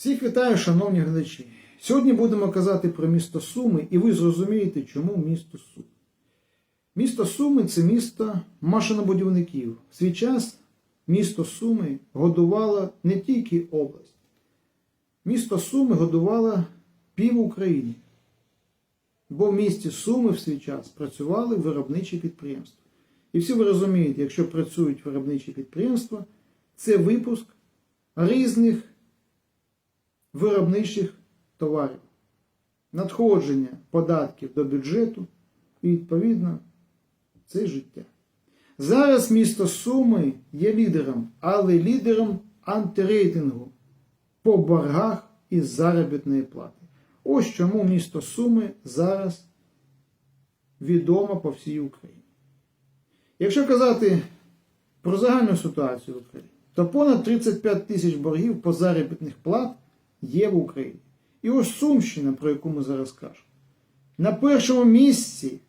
Всіх вітаю, шановні глядачі. Сьогодні будемо казати про місто Суми, і ви зрозумієте, чому місто Суми. Місто Суми це місто машинобудівників. В свій час місто Суми годувало не тільки область. Місто Суми годувало пів України. Бо в місті Суми в свій час працювали виробничі підприємства. І всі ви розумієте, якщо працюють виробничі підприємства, це випуск різних виробничих товарів, надходження податків до бюджету і, відповідно, це життя. Зараз місто Суми є лідером, але лідером антирейтингу по боргах із заробітної плати. Ось чому місто Суми зараз відомо по всій Україні. Якщо казати про загальну ситуацію в Україні, то понад 35 тисяч боргів по заробітних плат є в Україні. І ось Сумщина, про яку ми зараз кажемо, на першому місці,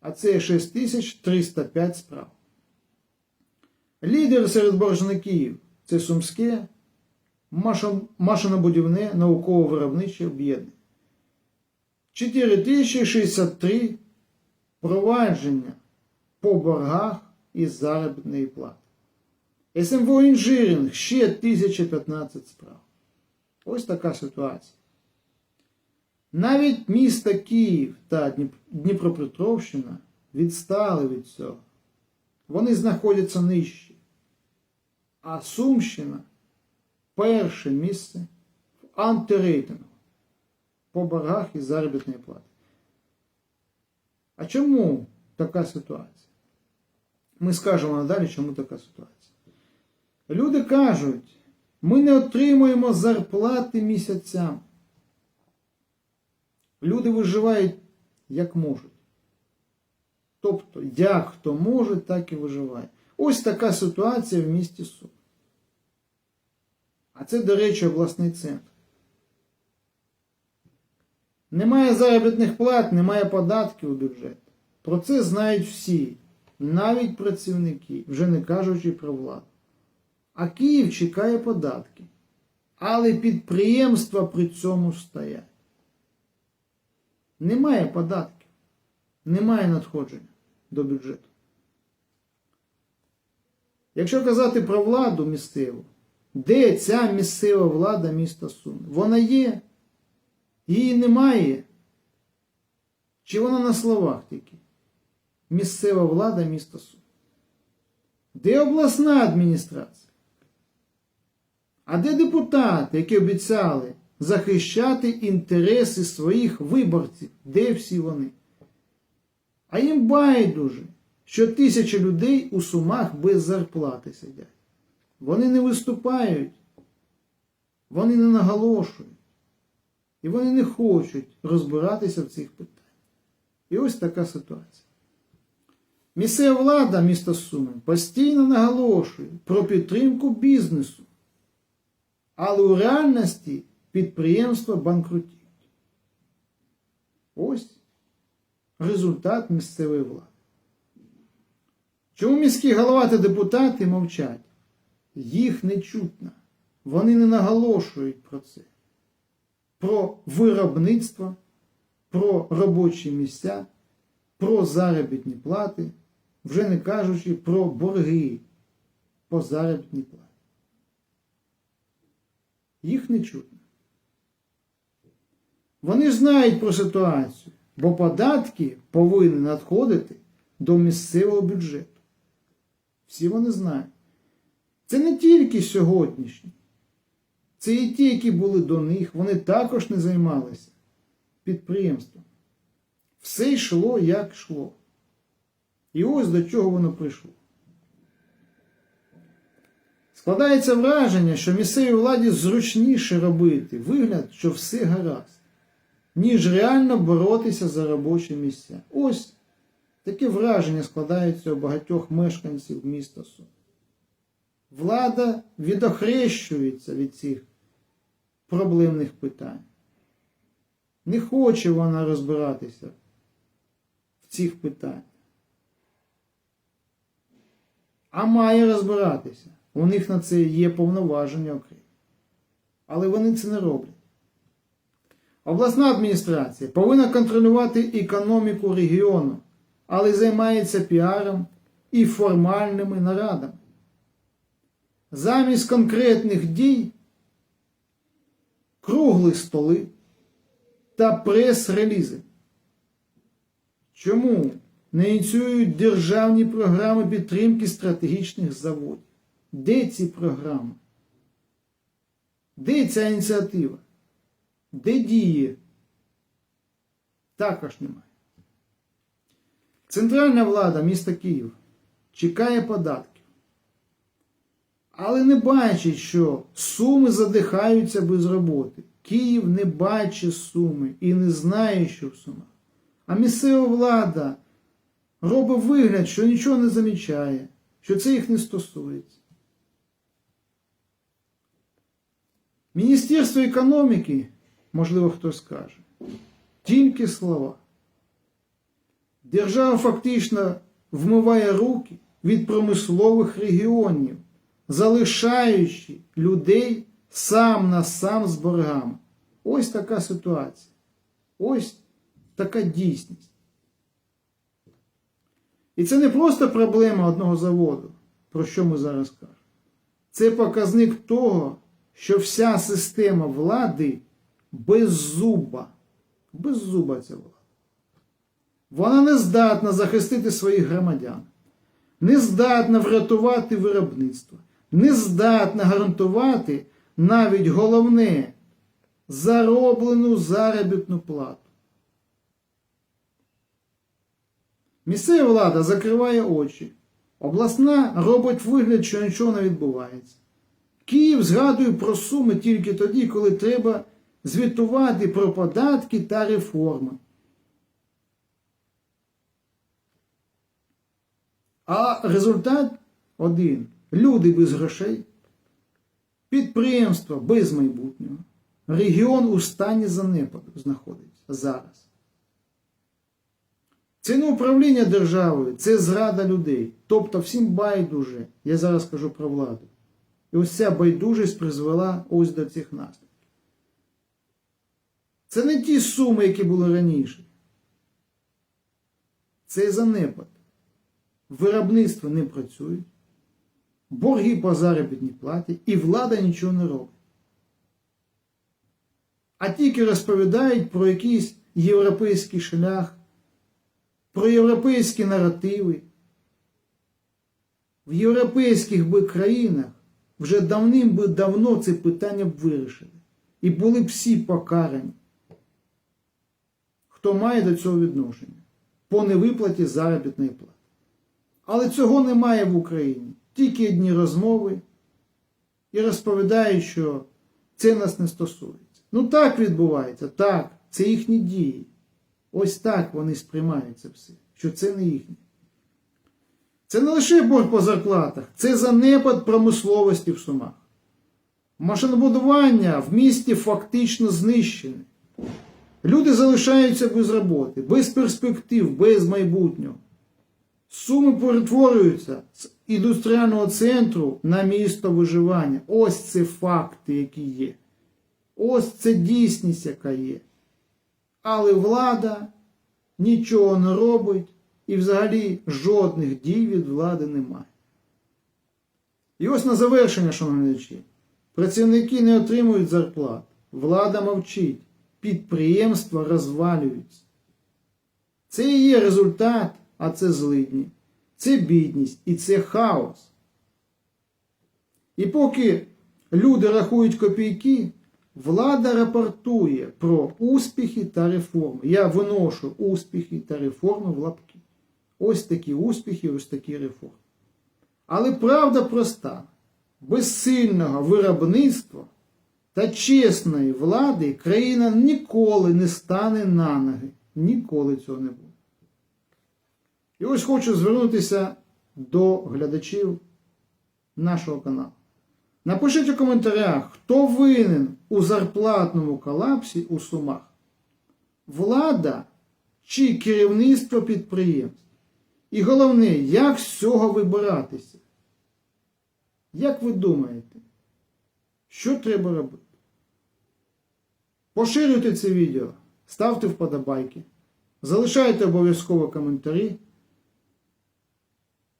а це 6305 справ. Лідер серед боржників це Сумське машинобудівне науково-виробниче об'єднання. 4063 провадження по боргах із заробітної плати. СМВО інжиринг ще 1015 справ. Ось така ситуація. Навіть міста Київ та Дніпропетровщина відстали від цього. Вони знаходяться нижче. А Сумщина перше місце в антирейтингу по боргах із заробітної плати. А чому така ситуація? Ми скажемо надалі, чому така ситуація. Люди кажуть, ми не отримуємо зарплати місяцям. Люди виживають як можуть. Тобто, як хто може, так і виживає. Ось така ситуація в місті Сум. А це, до речі, обласний центр. Немає заробітних плат, немає податків у бюджет. Про це знають всі, навіть працівники, вже не кажучи про владу. А Київ чекає податки. Але підприємства при цьому стоять. Немає податків, немає надходження до бюджету. Якщо казати про владу місцеву, де ця місцева влада міста Суми? Вона є, її немає. Чи вона на словах тільки? Місцева влада міста Суми. Де обласна адміністрація? А де депутати, які обіцяли захищати інтереси своїх виборців? Де всі вони? А їм байдуже, що тисячі людей у сумах без зарплати сидять. Вони не виступають, вони не наголошують. І вони не хочуть розбиратися в цих питаннях. І ось така ситуація. Місцева влада міста Суми постійно наголошує про підтримку бізнесу, але у реальності підприємства банкрутують. Ось результат місцевої влади. Чому міські голова та депутати мовчать? Їх не чутно. Вони не наголошують про це. Про виробництво, про робочі місця, про заробітні плати, вже не кажучи про борги по заробітній платі. Їх не чутно. Вони знають про ситуацію, бо податки повинні надходити до місцевого бюджету. Всі вони знають. Це не тільки сьогоднішні, це і ті, які були до них, вони також не займалися підприємством. Все йшло як йшло. І ось до чого воно прийшло. Складається враження, що місцевій владі зручніше робити вигляд, що все гаразд, ніж реально боротися за робочі місця. Ось таке враження складається у багатьох мешканців міста Сум. Влада відохрещується від цих проблемних питань. Не хоче вона розбиратися в цих питаннях. А має розбиратися. У них на це є повноваження окремі. Але вони це не роблять. Обласна адміністрація повинна контролювати економіку регіону, але займається піаром і формальними нарадами. Замість конкретних дій круглі столи та прес-релізи. Чому не ініціюють державні програми підтримки стратегічних заводів? Де ці програми? Де ця ініціатива? Де діє? Також немає. Центральна влада міста Київ чекає податків, але не бачить, що суми задихаються без роботи. Київ не бачить суми і не знає, що в сумах. А місцева влада робить вигляд, що нічого не замічає, що це їх не стосується. Міністерство економіки, можливо, хтось скаже, тільки слова. Держава фактично вмиває руки від промислових регіонів, залишаючи людей сам на сам з боргами. Ось така ситуація. Ось така дійсність. І це не просто проблема одного заводу, про що ми зараз кажемо. Це показник того, що вся система влади беззуба. Беззуба ця влада. Вона не здатна захистити своїх громадян, не здатна врятувати виробництво, не здатна гарантувати навіть головне зароблену заробітну плату. Місцева влада закриває очі. Обласна робить вигляд, що нічого не відбувається. Київ згадує про суми тільки тоді, коли треба звітувати про податки та реформи. А результат один: люди без грошей, підприємства без майбутнього, регіон у стані занепаду знаходиться зараз. Це не управління державою, це зрада людей. Тобто всім байдуже. Я зараз кажу про владу. І ось ця байдужість призвела ось до цих наслідків. Це не ті суми, які були раніше. Це занепад. Виробництва не працюють, борги по заробітній платі, і влада нічого не робить. А тільки розповідають про якийсь європейський шлях, про європейські наративи. В європейських би країнах вже давним би давно це питання б вирішили. І були б всі покарані, хто має до цього відношення по невиплаті заробітної плати. Але цього немає в Україні. Тільки одні розмови і розповідають, що це нас не стосується. Ну так відбувається, так, це їхні дії. Ось так вони сприймають це все, що це не їхнє. Це не лише борг по зарплатах, це занепад промисловості в Сумах. Машинобудування в місті фактично знищене. Люди залишаються без роботи, без перспектив, без майбутнього. Суми перетворюються з індустріального центру на місто виживання. Ось це факти, які є. Ось це дійсність, яка є. Але влада нічого не робить і взагалі жодних дій від влади немає. І ось на завершення, шановні працівники не отримують зарплат, влада мовчить, підприємства розвалюються. Це і є результат, а це злидні, це бідність і це хаос. І поки люди рахують копійки, влада рапортує про успіхи та реформи. Я виношу успіхи та реформи в лапки. Ось такі успіхи, ось такі реформи. Але правда проста: без сильного виробництва та чесної влади країна ніколи не стане на ноги. Ніколи цього не буде. І ось хочу звернутися до глядачів нашого каналу. Напишіть у коментарях, хто винен у зарплатному колапсі у Сумах. Влада чи керівництво підприємств? І головне, як з цього вибиратися? Як ви думаєте, що треба робити? Поширюйте це відео, ставте вподобайки, залишайте обов'язково коментарі.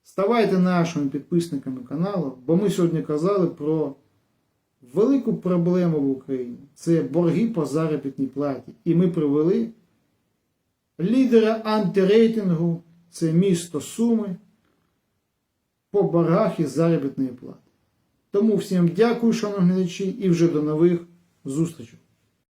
Ставайте нашими підписниками каналу, бо ми сьогодні казали про велику проблему в Україні. Це борги по заробітній платі. І ми привели лідера антирейтингу, це місто Суми, по боргах із заробітної плати. Тому всім дякую, шановні глядачі, і вже до нових зустрічей.